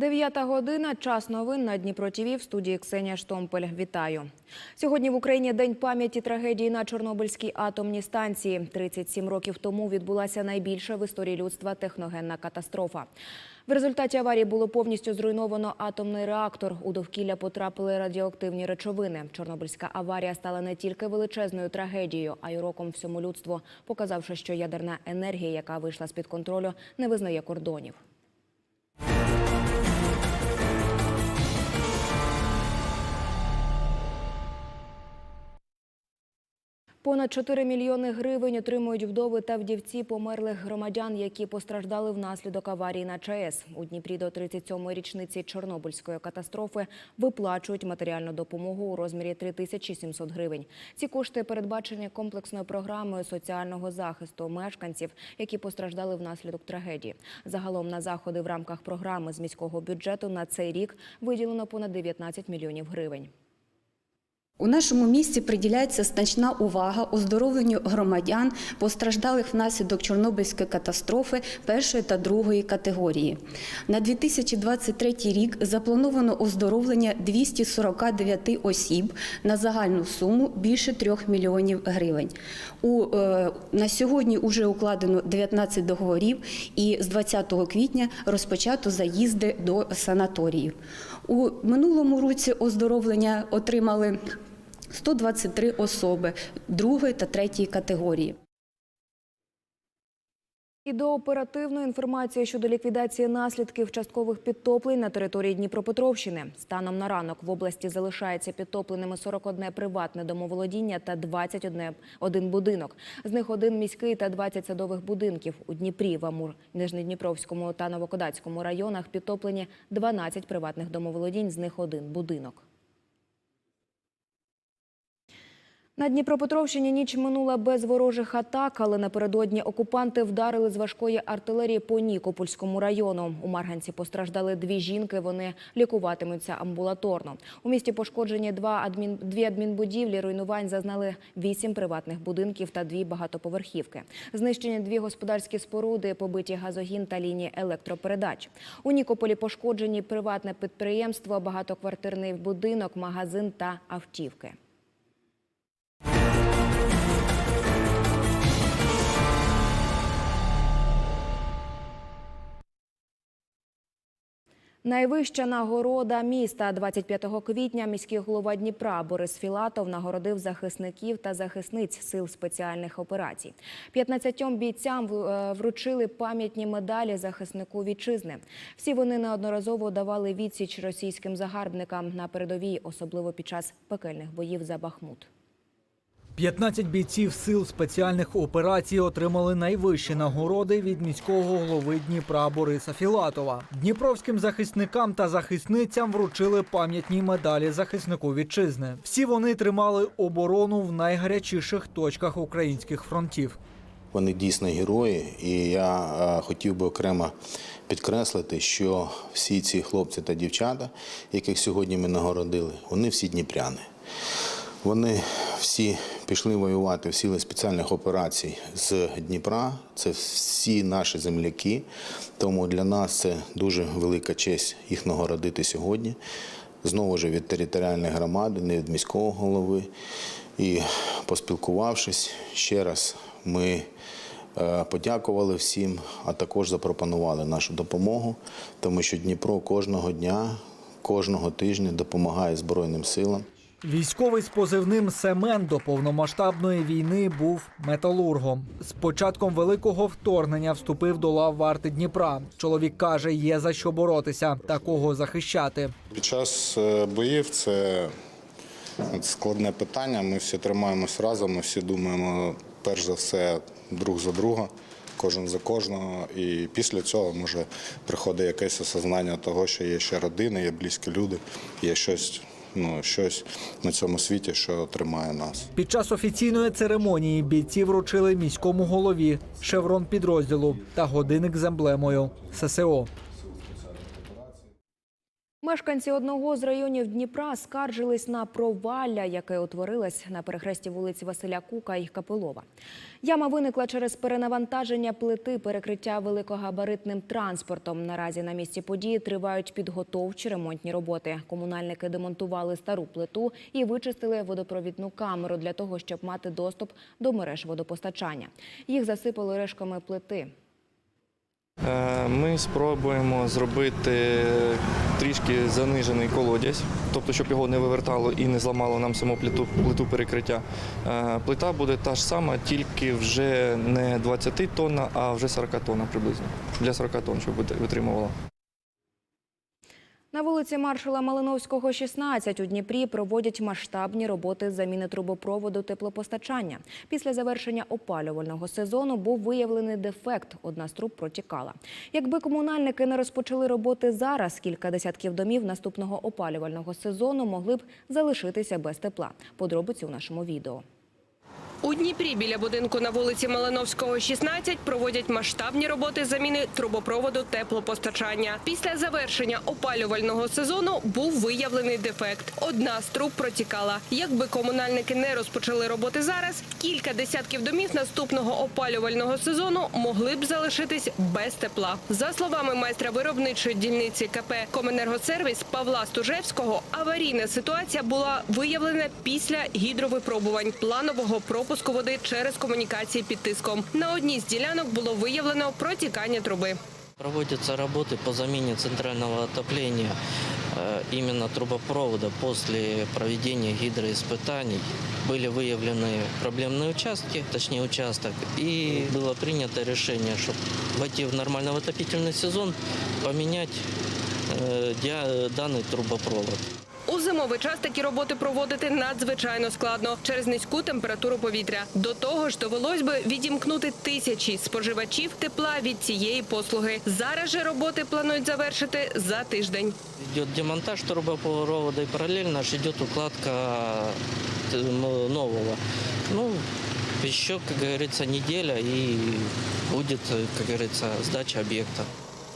Дев'ята година. Час новин на Дніпро ТІВІ в студії Ксенія Штомпель. Вітаю. Сьогодні в Україні День пам'яті трагедії на Чорнобильській атомній станції. 37 років тому відбулася найбільша в історії людства техногенна катастрофа. В результаті аварії було повністю зруйновано атомний реактор. У довкілля потрапили радіоактивні речовини. Чорнобильська аварія стала не тільки величезною трагедією, а й уроком всьому людству, показавши, що ядерна енергія, яка вийшла з-під контролю, не визнає кордонів. Понад 4 мільйони гривень отримують вдови та вдівці померлих громадян, які постраждали внаслідок аварії на ЧАЕС. У Дніпрі до 37-ї річниці Чорнобильської катастрофи виплачують матеріальну допомогу у розмірі 3700 гривень. Ці кошти передбачені комплексною програмою соціального захисту мешканців, які постраждали внаслідок трагедії. Загалом на заходи в рамках програми з міського бюджету на цей рік виділено понад 19 мільйонів гривень. У нашому місті приділяється значна увага оздоровленню громадян, постраждалих внаслідок Чорнобильської катастрофи першої та другої категорії. На 2023 рік заплановано оздоровлення 249 осіб на загальну суму більше 3 мільйонів гривень. У, е, на сьогодні вже укладено 19 договорів і з 20 квітня розпочато заїзди до санаторіїв. У минулому році оздоровлення отримали 123 особи другої та третьої категорії. І до оперативної інформації щодо ліквідації наслідків часткових підтоплень на території Дніпропетровщини. Станом на ранок в області залишається підтопленими 41 приватне домоволодіння та 21 один будинок. З них один міський та 20 садових будинків. У Дніпрі, в Амур, Нижньодніпровському та Новокодацькому районах підтоплені 12 приватних домоволодінь, з них один будинок. На Дніпропетровщині ніч минула без ворожих атак, але напередодні окупанти вдарили з важкої артилерії по Нікопольському району. У Марганці постраждали дві жінки. Вони лікуватимуться амбулаторно. У місті пошкоджені два адмін... дві адмінбудівлі. Руйнувань зазнали вісім приватних будинків та дві багатоповерхівки. Знищені дві господарські споруди, побиті газогін та лінії електропередач. У Нікополі пошкоджені приватне підприємство, багатоквартирний будинок, магазин та автівки. Найвища нагорода міста 25 квітня міський голова Дніпра Борис Філатов нагородив захисників та захисниць сил спеціальних операцій. 15 бійцям е, вручили пам'ятні медалі захиснику вітчизни. Всі вони неодноразово давали відсіч російським загарбникам на передовій, особливо під час пекельних боїв за Бахмут. 15 бійців сил спеціальних операцій отримали найвищі нагороди від міського голови Дніпра Бориса Філатова. Дніпровським захисникам та захисницям вручили пам'ятні медалі захиснику вітчизни. Всі вони тримали оборону в найгарячіших точках українських фронтів. Вони дійсно герої, і я е, хотів би окремо підкреслити, що всі ці хлопці та дівчата, яких сьогодні ми нагородили, вони всі дніпряни. Вони всі пішли воювати в сили спеціальних операцій з Дніпра. Це всі наші земляки. Тому для нас це дуже велика честь їх нагородити сьогодні. Знову ж від територіальної громади, не від міського голови. І поспілкувавшись ще раз, ми е, подякували всім, а також запропонували нашу допомогу, тому що Дніпро кожного дня, кожного тижня допомагає Збройним силам. Військовий з позивним Семен до повномасштабної війни був металургом. З початком великого вторгнення вступив до лав варти Дніпра. Чоловік каже, є за що боротися та кого захищати. Під час е, боїв це складне питання. Ми всі тримаємось разом, ми всі думаємо, перш за все, друг за друга, кожен за кожного. І після цього може приходить якесь осознання того, що є ще родини, є близькі люди, є щось, ну, щось на цьому світі, що тримає нас. Під час офіційної церемонії бійці вручили міському голові шеврон підрозділу та годинник з емблемою ССО. Мешканці одного з районів Дніпра скаржились на провалля, яке утворилось на перехресті вулиць Василя Кука і Капилова. Яма виникла через перенавантаження плити перекриття великогабаритним транспортом. Наразі на місці події тривають підготовчі ремонтні роботи. Комунальники демонтували стару плиту і вичистили водопровідну камеру для того, щоб мати доступ до мереж водопостачання. Їх засипали решками плити. Е, Ми спробуємо зробити трішки занижений колодязь, тобто, щоб його не вивертало і не зламало нам саму плиту, плиту перекриття. Е, Плита буде та ж сама, тільки вже не 20 тонна, а вже 40 тонна приблизно. Для 40 тонн, щоб вит- витримувала. На вулиці маршала Малиновського, 16 у Дніпрі проводять масштабні роботи з заміни трубопроводу теплопостачання. Після завершення опалювального сезону був виявлений дефект. Одна з труб протікала. Якби комунальники не розпочали роботи зараз, кілька десятків домів наступного опалювального сезону могли б залишитися без тепла. Подробиці у нашому відео. У Дніпрі біля будинку на вулиці Малиновського, 16 проводять масштабні роботи заміни трубопроводу теплопостачання. Після завершення опалювального сезону був виявлений дефект. Одна з труб протікала. Якби комунальники не розпочали роботи зараз, кілька десятків домів наступного опалювального сезону могли б залишитись без тепла. За словами майстра виробничої дільниці КП Коменергосервіс Павла Стужевського, аварійна ситуація була виявлена після гідровипробувань планового пропуску води через комунікації під тиском. На одній з ділянок було виявлено протікання труби. Проводятся работы по замене центрального отопления э, именно трубопровода после проведения гидроиспытаний. Были выявлены проблемные участки, точнее участок, и было принято решение, чтобы войти в нормальный отопительный сезон, поменять э, диа- данный трубопровод. У зимовий час такі роботи проводити надзвичайно складно через низьку температуру повітря. До того ж, довелось би відімкнути тисячі споживачів тепла від цієї послуги. Зараз же роботи планують завершити за тиждень. Идет демонтаж трубопровода и параллельно же идет укладка э, м- нового. Ну, еще, как говорится, неделя и будет, э, как говорится, сдача объекта.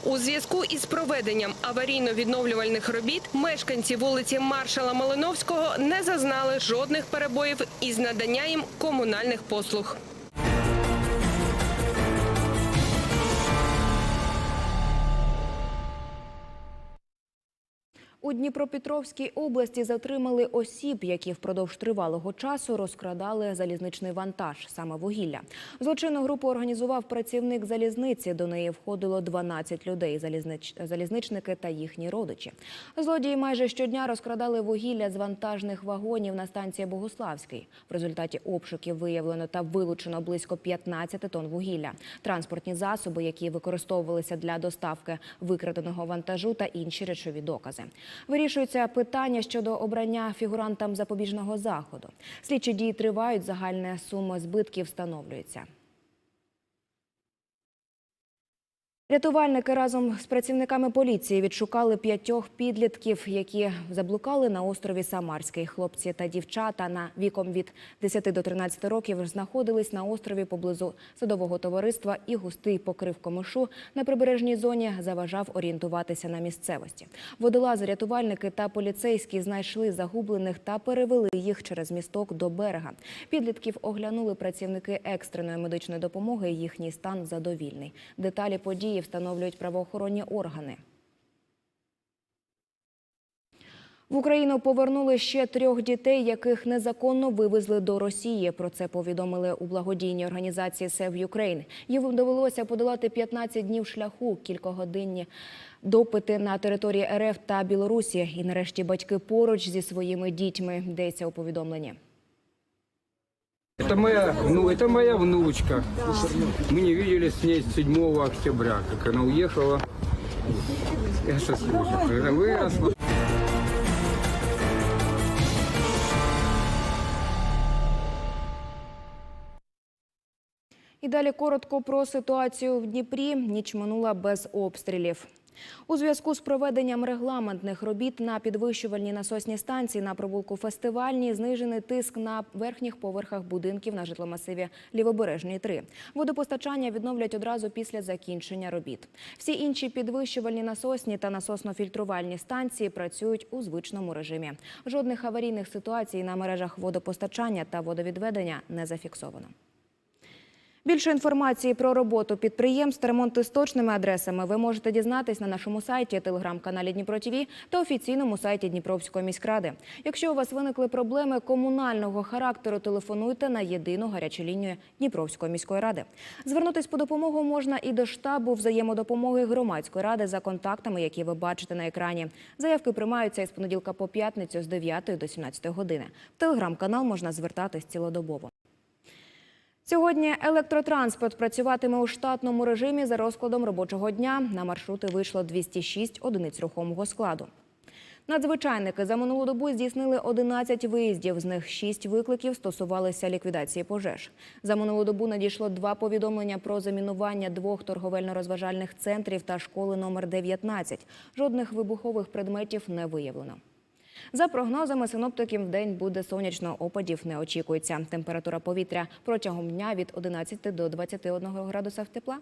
У зв'язку із проведенням аварійно-відновлювальних робіт мешканці вулиці Маршала Малиновського не зазнали жодних перебоїв із надання їм комунальних послуг. У Дніпропетровській області затримали осіб, які впродовж тривалого часу розкрадали залізничний вантаж, саме вугілля. Злочинну групу організував працівник залізниці. До неї входило 12 людей, залізнич... залізничники та їхні родичі. Злодії майже щодня розкрадали вугілля з вантажних вагонів на станції Богуславський. В результаті обшуків виявлено та вилучено близько 15 тонн вугілля, транспортні засоби, які використовувалися для доставки викраденого вантажу та інші речові докази. Вирішується питання щодо обрання фігурантам запобіжного заходу. Слідчі дії тривають, загальна сума збитків встановлюється. Рятувальники разом з працівниками поліції відшукали п'ятьох підлітків, які заблукали на острові Самарський. Хлопці та дівчата на віком від 10 до 13 років знаходились на острові поблизу садового товариства і густий покрив комишу на прибережній зоні заважав орієнтуватися на місцевості. Водолази, рятувальники та поліцейські знайшли загублених та перевели їх через місток до берега. Підлітків оглянули працівники екстреної медичної допомоги. Їхній стан задовільний. Деталі події встановлюють правоохоронні органи. В Україну повернули ще трьох дітей, яких незаконно вивезли до Росії. Про це повідомили у благодійній організації Save Ukraine. Їм довелося подолати 15 днів шляху, кількогодинні допити на території РФ та Білорусі. І нарешті батьки поруч зі своїми дітьми. Йдеться у повідомленні. Это моя, ну, это моя внучка. Мы не виделись с ней с 7 октября, как она уехала. Я соскучился. Она выросла. І далі коротко про ситуацію в Дніпрі. Ніч минула без обстрілів. У зв'язку з проведенням регламентних робіт на підвищувальній насосній станції на провулку Фестивальній знижений тиск на верхніх поверхах будинків на житломасиві Лівобережній 3. Водопостачання відновлять одразу після закінчення робіт. Всі інші підвищувальні насосні та насосно-фільтрувальні станції працюють у звичному режимі. Жодних аварійних ситуацій на мережах водопостачання та водовідведення не зафіксовано. Більше інформації про роботу підприємств ремонти з точними адресами ви можете дізнатись на нашому сайті, телеграм-каналі Дніпро ТІВІ та офіційному сайті Дніпровської міськради. Якщо у вас виникли проблеми комунального характеру, телефонуйте на єдину гарячу лінію Дніпровської міської ради. Звернутись по допомогу можна і до штабу взаємодопомоги громадської ради за контактами, які ви бачите на екрані. Заявки приймаються із понеділка по п'ятницю з 9 до 17 години. В телеграм-канал можна звертатись цілодобово. Сьогодні електротранспорт працюватиме у штатному режимі за розкладом робочого дня. На маршрути вийшло 206 одиниць рухомого складу. Надзвичайники за минулу добу здійснили 11 виїздів. З них 6 викликів стосувалися ліквідації пожеж. За минулу добу надійшло два повідомлення про замінування двох торговельно-розважальних центрів та школи номер 19. Жодних вибухових предметів не виявлено. За прогнозами синоптиків, в день буде сонячно, опадів не очікується. Температура повітря протягом дня від 11 до 21 градусів тепла.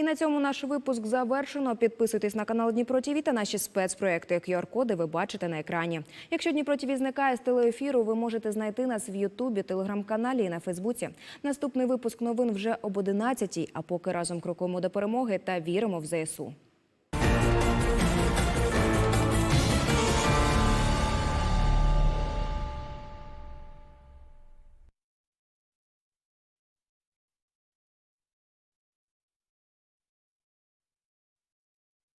І на цьому наш випуск завершено. Підписуйтесь на канал Дніпро ТІВІ та наші спецпроекти. QR-коди ви бачите на екрані. Якщо Дніпро ТІВІ зникає з телеефіру, ви можете знайти нас в Ютубі, телеграм-каналі і на Фейсбуці. Наступний випуск новин вже об 11 А поки разом крокуємо до перемоги та віримо в ЗСУ.